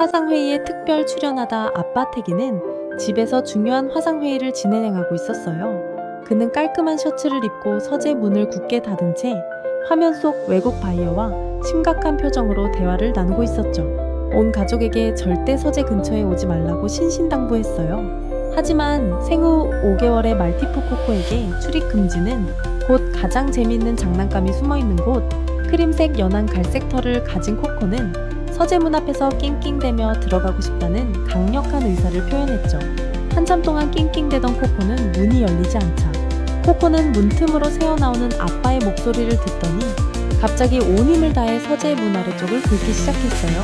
화상회의에 특별 출연하다 아빠 태기는 집에서 중요한 화상회의를 진행하고 있었어요. 그는 깔끔한 셔츠를 입고 서재 문을 굳게 닫은 채 화면 속 외국 바이어와 심각한 표정으로 대화를 나누고 있었죠. 온 가족에게 절대 서재 근처에 오지 말라고 신신당부했어요. 하지만 생후 5개월의 말티푸 코코에게 출입 금지는 곧 가장 재미있는 장난감이 숨어 있는 곳 크림색 연한 갈색 털을 가진 코코는 서재 문 앞에서 낑낑대며 들어가고 싶다는 강력한 의사를 표현했죠. 한참 동안 낑낑대던 코코는 문이 열리지 않자 코코는 문틈으로 새어나오는 아빠의 목소리를 듣더니 갑자기 온 힘을 다해 서재 문 아래쪽을 긁기 시작했어요.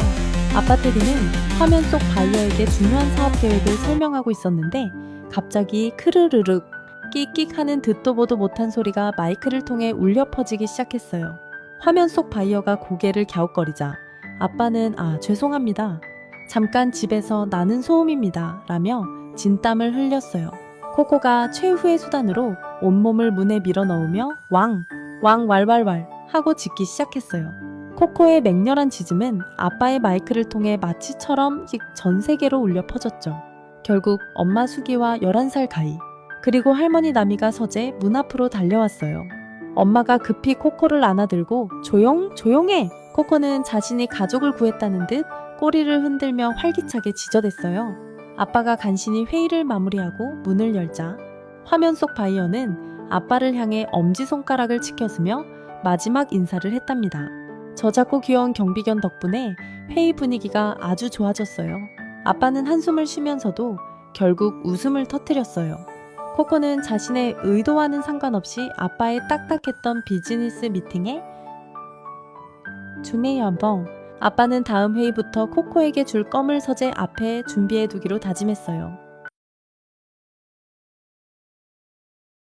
아빠 테디는 화면 속 바이어에게 중요한 사업 계획을 설명하고 있었는데 갑자기 크르르륵 끽끽 하는 듣도 보도 못한 소리가 마이크를 통해 울려 퍼지기 시작했어요. 화면 속 바이어가 고개를 갸웃거리자 아빠는 아 죄송합니다. 잠깐 집에서 나는 소음입니다. 라며 진땀을 흘렸어요. 코코가 최후의 수단으로 온몸을 문에 밀어 넣으며 왕, 왕 왈왈왈 하고 짖기 시작했어요. 코코의 맹렬한 짖음은 아빠의 마이크를 통해 마치처럼 전 세계로 울려 퍼졌죠. 결국 엄마 수기와 11살 가이, 그리고 할머니 나미가 서재 문 앞으로 달려왔어요. 엄마가 급히 코코를 안아들고 조용, 조용해! 코코는 자신이 가족을 구했다는 듯 꼬리를 흔들며 활기차게 지저댔어요. 아빠가 간신히 회의를 마무리하고 문을 열자 화면 속 바이어는 아빠를 향해 엄지손가락을 치켜으며 마지막 인사를 했답니다. 저 작고 귀여운 경비견 덕분에 회의 분위기가 아주 좋아졌어요. 아빠는 한숨을 쉬면서도 결국 웃음을 터뜨렸어요. 코코는 자신의 의도와는 상관없이 아빠의 딱딱했던 비즈니스 미팅에 중에 여봉 아빠는 다음 회의부터 코코에게 줄 껌을 서재 앞에 준비해 두기로 다짐했어요.